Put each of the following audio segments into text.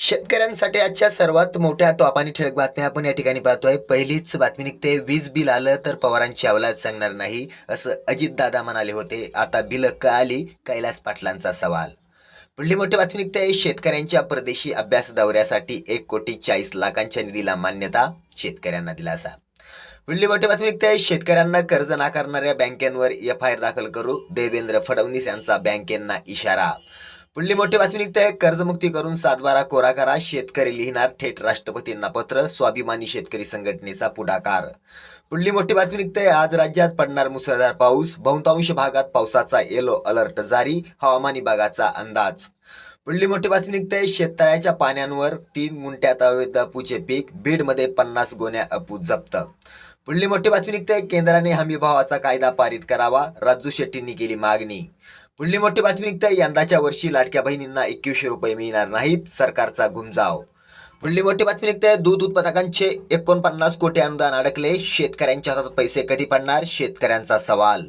शेतकऱ्यांसाठी आजच्या सर्वात मोठ्या टॉप आणि ठळक बातम्या आपण या ठिकाणी पाहतोय. पहिलीच बातमी निघते. वीज बिल आलं तर पवारांची अवलाद सांगणार नाही असं अजित दादा म्हणाले होते. आता बिल का आली कैलास पाटलांचा सवाल. पुढली मोठी बातमी निघते. शेतकऱ्यांच्या परदेशी अभ्यास दौऱ्यासाठी एक कोटी चाळीस लाखांच्या निधीला मान्यता शेतकऱ्यांना दिलासा. पुढली मोठी बातमी निघते. शेतकऱ्यांना कर्ज नाकारणाऱ्या बँकेंवर एफ आय आर दाखल करू देवेंद्र फडणवीस यांचा बँकेंना इशारा. पुढली मोठी बातमी निघते. कर्जमुक्ती करून सातबारा कोरा करा. शेतकरी लिहिणार थेट राष्ट्रपतींना पत्र. स्वाभिमानी शेतकरी संघटनेचा पुढाकार. पुढली मोठी बातमी निघते. आज राज्यात पडणार मुसळधार पाऊस. बहुतांश भागात पावसाचा येलो अलर्ट जारी. हवामान विभागाचा अंदाज. पुढली मोठी बातमी निघते. शेततळ्याच्या पाण्यांवर तीन गुंठ्यात अवैध अपूचे पीक. बीडमध्ये पन्नास गोण्या अपू जप्त. पुढली मोठी बातमी निघते. केंद्राने हमी भावाचा कायदा पारित करावा. राजू शेट्टींनी केली मागणी. पुढली मोठी बातमी निघते यंदाच्या वर्षी लाडक्या बहिणींना एकवीसशे रुपये मिळणार नाहीत सरकारचा गुंजाव. पुढली मोठी बातमी निघते दूध उत्पादकांचे एकोणपन्नास कोटी अनुदान अडकले. शेतकऱ्यांच्या हातात पैसे कधी पडणार? शेतकऱ्यांचा सवाल.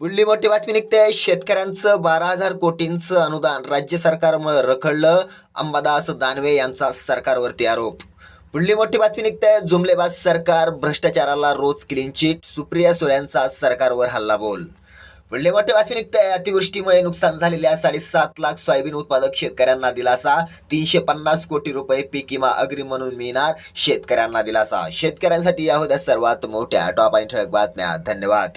पुढली मोठी बातमी निघते शेतकऱ्यांचं बारा हजार कोटींचं अनुदान राज्य सरकारमुळे रखडलं. अंबादास दानवे यांचा सरकारवरती आरोप. पुढली मोठी बातमी निघते जुमलेबाज सरकार भ्रष्टाचाराला रोज क्लीन चिट. सुप्रिया सुळ्यांचा सरकारवर हल्ला बोल पुढली मोठी अतिवृष्टीमुळे नुकसान झालेल्या साडेसात लाख सोयाबीन उत्पादक शेतकऱ्यांना दिलासा. तीनशे पन्नास कोटी रुपये पीक विमा अग्रिम म्हणून मिळणार शेतकऱ्यांना दिलासा. शेतकऱ्यांसाठी या होत्या सर्वात मोठ्या टॉप आणि ठळक बातम्या. धन्यवाद.